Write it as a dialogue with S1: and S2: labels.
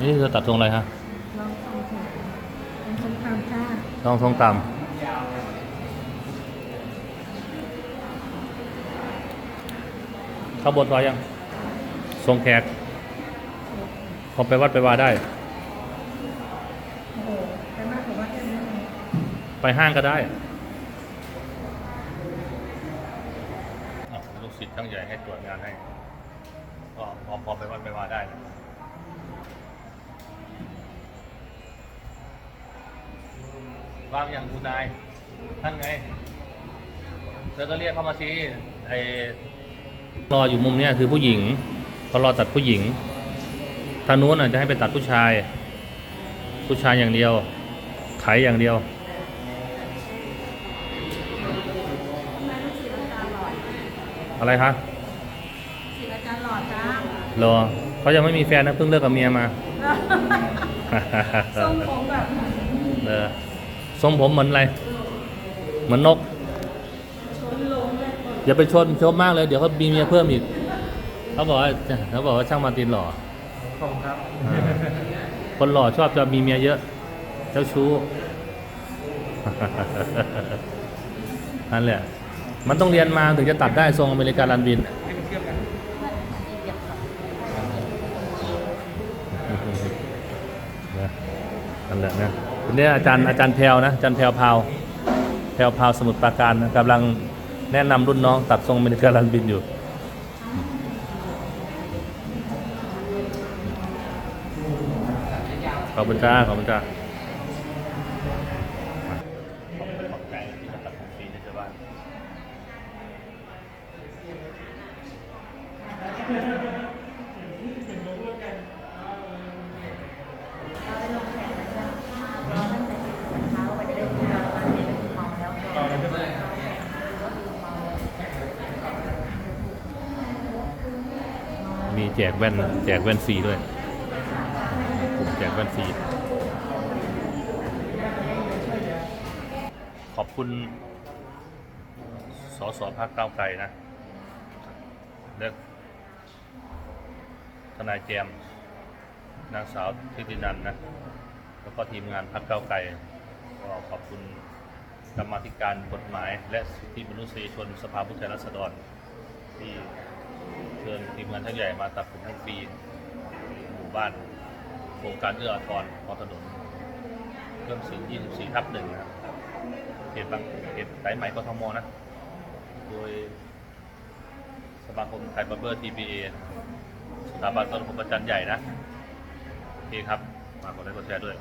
S1: นี่เธอตัดทรงอะไรฮะ
S2: ลองทำเถอะลองทำตามจ้า
S1: ลองทรงต่ำเข้าบทรอยัง ทรงแขกพอไปวัดไปวาได้
S2: โอ้โหไปมากกว่าว่าแค่นี้เลย
S1: ไปห้างก็ได้อะลูกศิษย์ตั้งใหญ่ให้ตรวจงานให้ก็พอพอไปวัดไปวาได้นะ ว่างอย่างคุณนายท่านไงเธอก็เรียกเข้ามาสิไอรออยู่มุมเนี้ยคือผู้หญิงเขารอตัดผู้หญิงทางนู้นอะจะให้ไปตัดผู้ชาย ผู้ชายอย่างเดียวไขอย่างเดียวอะไรคะ
S2: ศิลาจารย์หล่อจ้าร
S1: อเขายังไม่มีแฟนนะเพิ่งเลิกกับเมียมา
S2: ทรงผมแบบ
S1: เออ ทรงผมเหมือนอะไร เหมือนนก
S2: ชนลงเลย
S1: อย่าไปชนชมมากเลย เดี๋ยวเขามีเมียเพิ่มอีก เขาบอกว่าเขาบอกว่าช่างมาร์ตินหล่อ
S3: ขอบคุณครับ
S1: อ่าคนหล่อชอบจะมีเมียเยอะ เจ้าชู้นั่นแหละ มันต้องเรียนมาถึงจะตัดได้ทรงอเมริกันลันบิน
S3: ให้มันเชื่อมกัน
S1: นะนั่นแหละนะ วันนี้อาจารย์อาจารย์แพรวนะอาจารย์แพรวพาวแพรวพาวสมุทรปราการกำลังแนะนำรุ่นน้องตัดทรงเมริกันลันบินอยู่ขอบคุณจ้าขอบคุณจ้าขอบใจที่มาตัดผมฟรีในชาวบ้าน
S2: เราไปลงแขกนะจ๊ะรอตั้งแต่เช้าไปจะได้กินเราตอนนี้เมาแล้ว
S3: ต่อเลยใช่ไหม
S1: มีแจกแว่นแจกแว่นฟรีด้วยผมแจกแว่นฟรีขอบคุณสสพักเก้าไกลนะและทนายแจมนางสาวทิตินันนะ แล้วก็ทีมงานพักเก้าไกลก็ขอบคุณกรรมธิการกฎหมาย และสิทธิมนุษยชนสภาผู้แทนราษฎรที่ เชิญทีมงานทั้งใหญ่มาตัดผมให้ฟรีหมู่บ้านโครงการเอื้ออาทรพอถนนเครื่องสิง24ทับหนึ่งนะครับเขตบางเขตสายไหมกทมนะ โดยสมาคมไทยบาร์เบอร์ทีบีเอสถาบันต้นผมประจันใหญ่นะโอเคครับ มากดไลค์กดแชร์ด้วย